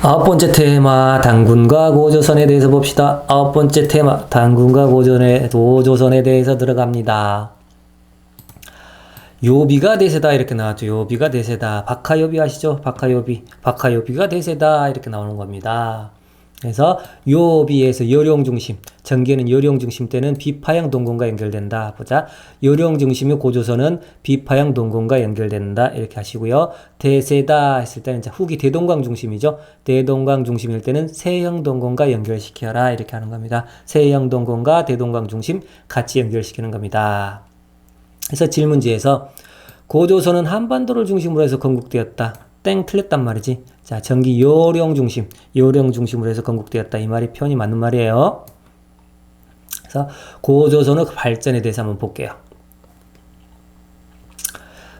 아홉 번째 테마 당군과 고조선에 대해서 봅시다. 아홉 번째 테마 당군과 고조선에, 고조선에 대해서 들어갑니다. 요비가 대세다 이렇게 나왔죠. 요비가 대세다. 박하요비 아시죠? 박하요비. 박하요비가 대세다 이렇게 나오는 겁니다. 그래서 요비에서 요령 중심, 전개는 요령 중심 때는 비파형 동공과 연결된다. 보자. 요령 중심의 고조선은 비파형 동공과 연결된다. 이렇게 하시고요. 대세다 했을 때는 자, 후기 대동강 중심이죠. 대동강 중심일 때는 세형 동공과 연결시켜라. 이렇게 하는 겁니다. 세형 동공과 대동강 중심 같이 연결시키는 겁니다. 그래서 질문지에서 고조선은 한반도를 중심으로 해서 건국되었다. 땡 틀렸단 말이지. 자, 전기 요령 중심, 요령 중심으로 해서 건국되었다. 이 말이 표현이 맞는 말이에요. 그래서 고조선의 발전에 대해서 한번 볼게요.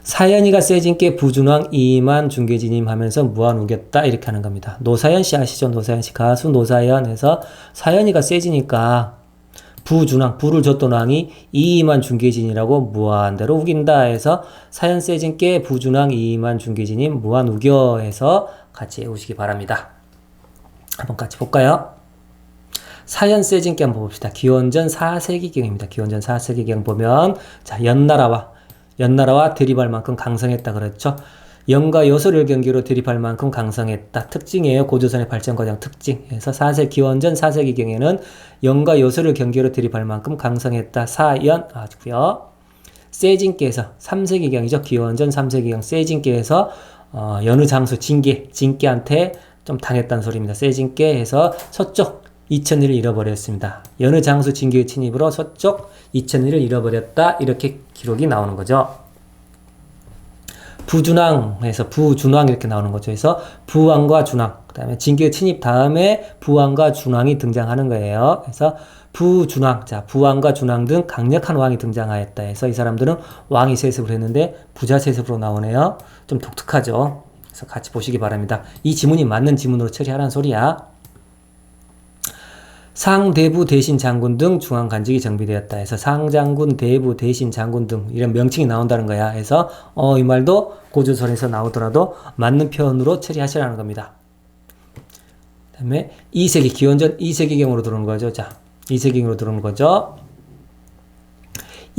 사연이가 세진 게 부준왕 이만 중계진임 하면서 무한 우겼다 이렇게 하는 겁니다. 노사연 씨 아시죠? 노사연 씨 가수 노사연에서 사연이가 세지니까 부준왕, 부를 줬던 왕이 이만 중계진이라고 무한대로 우긴다 해서 사연 세진께 부준왕 이만 중계진인 무한 우겨 해서 같이 외우시기 바랍니다. 한번 같이 볼까요? 사연 세진께 한번 봅시다. 기원전 4세기경입니다. 기원전 4세기경 보면 자 연나라와 연나라와 대립할 만큼 강성했다 그랬죠. 영과 요소를 경계로 대립할 만큼 강성했다. 특징이에요. 고조선의 발전 과정 특징. 그래서 4세 기원전 4세기경에는 영과 요소를 경계로 대립할 만큼 강성했다. 사연 아주고요. 세진께서 3세기경이죠. 기원전 3세기경 세진께서 어, 여느 장수 진계 진계한테 좀 당했다는 소리입니다. 세진께에서 서쪽 이천리를 잃어버렸습니다. 여느 장수 진계의 침입으로 서쪽 이천리를 잃어버렸다. 이렇게 기록이 나오는 거죠. 부준왕에서 부준왕 이렇게 나오는 거죠. 그래서 부왕과 준왕, 그다음에 진계 침입 다음에 부왕과 준왕이 등장하는 거예요. 그래서 부준왕, 자 부왕과 준왕 등 강력한 왕이 등장하였다. 해서 이 사람들은 왕이 세습을 했는데 부자 세습으로 나오네요. 좀 독특하죠. 그래서 같이 보시기 바랍니다. 이 지문이 맞는 지문으로 처리하라는 소리야. 상대부 대신 장군 등 중앙 간직이 정비되었다 해서 상장군, 대부, 대신 장군 등 이런 명칭이 나온다는 거야. 해서 어, 이 말도 고조선에서 나오더라도 맞는 표현으로 처리하시라는 겁니다. 그 다음에 2세기 기원전 2세기경으로 들어오는 거죠. 자, 2세기경으로 들어오는 거죠.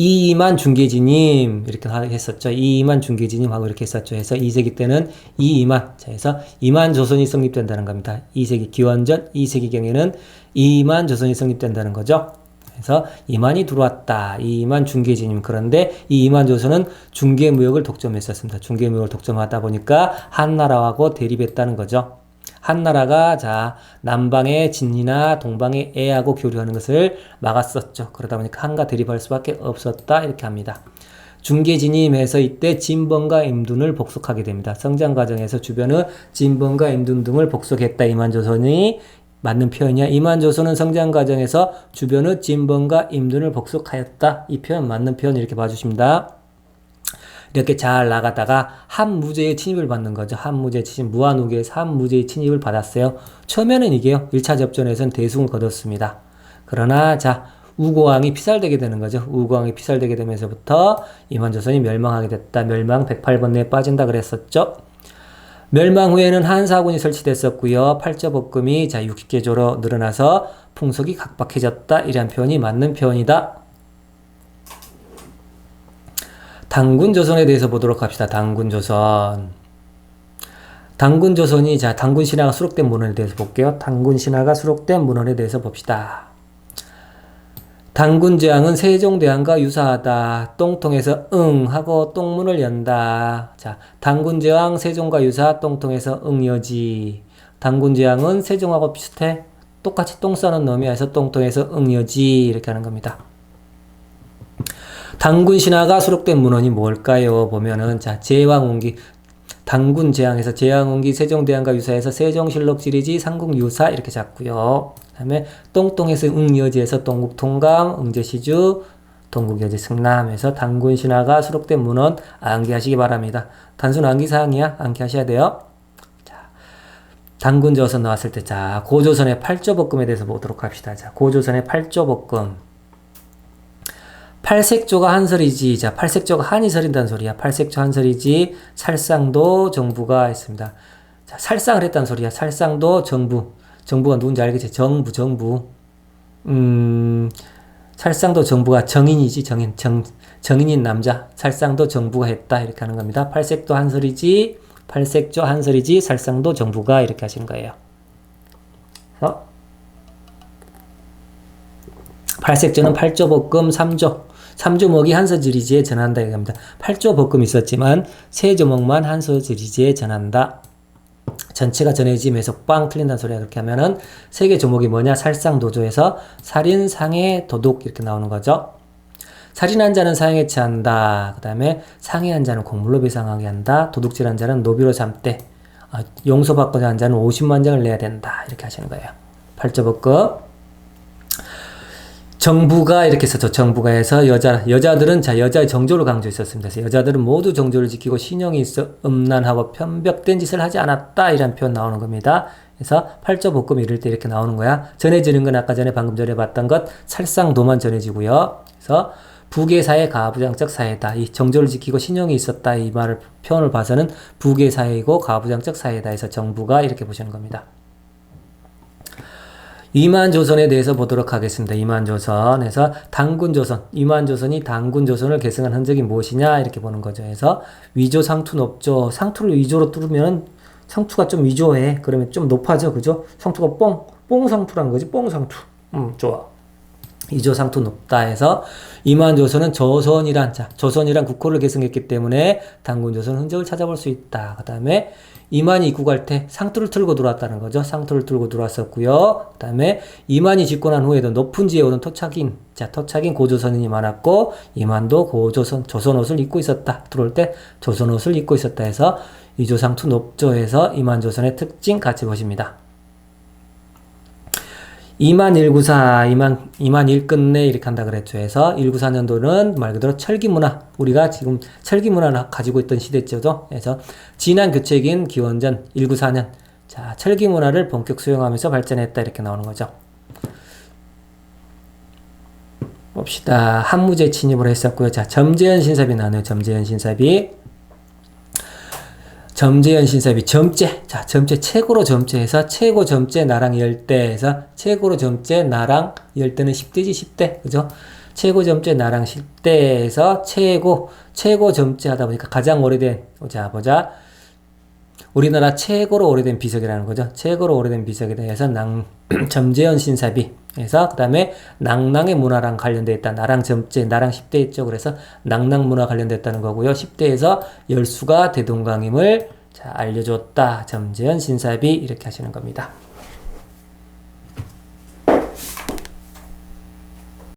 이만 중계지님 이렇게 했었죠. 이만 중계지님 하고 이렇게 했었죠. 해서 2세기 때는 이만 자 해서 이만 조선이 성립된다는 겁니다. 2세기 기원전 2세기경에는 이만 조선이 성립된다는 거죠. 그래서 이만이 들어왔다. 이만 중계지님 그런데 이 이만 조선은 중계무역을 독점했었습니다. 중계무역을 독점하다 보니까 한나라하고 대립했다는 거죠. 한 나라가 자 남방의 진이나 동방의 애하고 교류하는 것을 막았었죠. 그러다 보니까 한과 대립할 수밖에 없었다 이렇게 합니다. 중계 진임에서 이때 진번과 임둔을 복속하게 됩니다. 성장 과정에서 주변의 진번과 임둔 등을 복속했다 이만조선이 맞는 표현이야. 이만조선은 성장 과정에서 주변의 진번과 임둔을 복속하였다. 이 표현 맞는 표현 이렇게 봐주십니다. 이렇게 잘 나가다가 한무제의 침입을 받는 거죠. 한무제 침입, 무한우계에서 한무제의 침입을 받았어요. 처음에는 이게요. 1차 접전에서는 대승을 거뒀습니다. 그러나 자, 우고왕이 피살되게 되는 거죠. 우고왕이 피살되게 되면서부터 임한조선이 멸망하게 됐다. 멸망 108번 내에 빠진다 그랬었죠. 멸망 후에는 한사군이 설치됐었고요. 팔저볶음이 자 60개조로 늘어나서 풍속이 각박해졌다. 이런 표현이 맞는 표현이다. 당군조선에 대해서 보도록 합시다. 당군조선. 당군조선이 자 당군 신화가 수록된 문헌에 대해서 볼게요. 당군 신화가 수록된 문헌에 대해서 봅시다. 당군 제왕은 세종대왕과 유사하다. 똥통에서 응 하고 똥문을 연다. 자, 당군 제왕 세종과 유사 똥통에서 응여지. 당군 제왕은 세종하고 비슷해. 똑같이 똥 싸는 놈이야 해서 똥통에서 응여지 이렇게 하는 겁니다. 당군 신화가 수록된 문헌이 뭘까요? 보면은 자 제왕운기 당군 제왕에서 제왕운기 세종대왕과 유사해서 세종실록 지리지 삼국 유사 이렇게 잡고요. 그다음에 똥똥에서 응여지에서 동국통감 응제시주 동국여지 승남에서 당군 신화가 수록된 문헌 암기하시기 바랍니다. 단순 암기 사항이야. 암기하셔야 돼요. 자, 당군 조선 나왔을 때, 자, 고조선의 팔조볶음에 대해서 보도록 합시다. 자, 고조선의 팔조볶음. 팔색조가 한설이지. 자, 팔색조가 한이 설인다는 소리야. 팔색조 한설이지. 살상도 정부가 했습니다. 자, 살상을 했다는 소리야. 살상도 정부. 정부가 누군지 알겠지? 정부, 정부. 음, 살상도 정부가 정인이지, 정인. 정, 정인인 남자. 살상도 정부가 했다. 이렇게 하는 겁니다. 팔색도 한설이지, 팔색조 한설이지, 살상도 정부가 이렇게 하신 거예요. 어? 팔색조는 팔조 볶음 3조. 3조 먹이 한서지리지에 전한다 이겁니다. 8조 볶음 있었지만 세 조목만 한서지리지에 전한다. 전체가 전해지면서 빵 틀린다는 소리야. 그렇게 하면은 세계 조목이 뭐냐? 살상도조에서 살인, 상해, 도둑 이렇게 나오는 거죠. 살인한 자는 사형에 처한다. 그 다음에 상해한 자는 곡물로 배상하게 한다. 도둑질한 자는 노비로 잠대. 아, 용서받고자 한 자는 50만 장을 내야 된다. 이렇게 하시는 거예요. 8조법급. 정부가 이렇게 썼죠. 정부가 해서 여자 여자들은 자 여자의 정조를 강조했었습니다. 여자들은 모두 정조를 지키고 신용이 있어 음란하고 편벽된 짓을 하지 않았다 이런 표현 나오는 겁니다. 그래서 팔조 볶음 이럴 때 이렇게 나오는 거야. 전해지는 건 아까 전에 방금 전에 봤던 것 살상도만 전해지고요. 그래서 부계사의 가부장적 사회다. 이 정조를 지키고 신용이 있었다. 이 말을 표현을 봐서는 부계사회이고 가부장적 사회다. 해서 정부가 이렇게 보시는 겁니다. 이만조선에 대해서 보도록 하겠습니다. 이만조선에서 당군조선, 이만조선이 당군조선을 계승한 흔적이 무엇이냐 이렇게 보는 거죠. 그래서 위조 상투 높죠. 상투를 위조로 뚫으면 상투가 좀 위조해. 그러면 좀 높아져, 그죠? 상투가 뽕, 뽕 상투라는 거지. 뽕 상투. 음, 좋아. 위조 상투 높다 해서 이만조선은 조선이란 자 조선이란 국호를 계승했기 때문에 당군조선 흔적을 찾아볼 수 있다. 그 다음에 이만이 입국할 때 상투를 틀고 들어왔다는 거죠. 상투를 틀고 들어왔었고요. 그 다음에 이만이 집권한 후에도 높은 지에 오른 토착인, 자, 토착인 고조선인이 많았고, 이만도 고조선, 조선 옷을 입고 있었다. 들어올 때 조선 옷을 입고 있었다 해서 이조상투 높조에서 이만조선의 특징 같이 보십니다. 2만 194, 2만, 2만 1 끝내 이렇게 한다 그랬죠. 해서 194년도는 말 그대로 철기 문화, 우리가 지금 철기 문화를 가지고 있던 시대죠. 그래서 지난 교체기인 기원전 194년, 자, 철기 문화를 본격 수용하면서 발전했다 이렇게 나오는 거죠. 봅시다. 한무제 침입을 했었고요. 자, 점재현 신사비 나와요. 점재현 신사비. 점재현 신사비 점재. 자 점재 최고로 점재해서 최고 점재 나랑 열대에서 최고로 점재 나랑 열대는 10대지 10대. 그죠? 최고 점재 나랑 10대에서 최고 최고 점재 하다 보니까 가장 오래된 보자 보자. 우리나라 최고로 오래된 비석이라는 거죠. 최고로 오래된 비석에 대해서 낭 점재현 신사비 그래서 그 다음에 낭낭의 문화랑 관련돼 있다. 나랑 점재, 나랑 10대 있죠. 그래서 낭낭 문화 관련됐다는 거고요. 10대에서 열수가 대동강임을 자, 알려줬다. 점재현 신사비 이렇게 하시는 겁니다.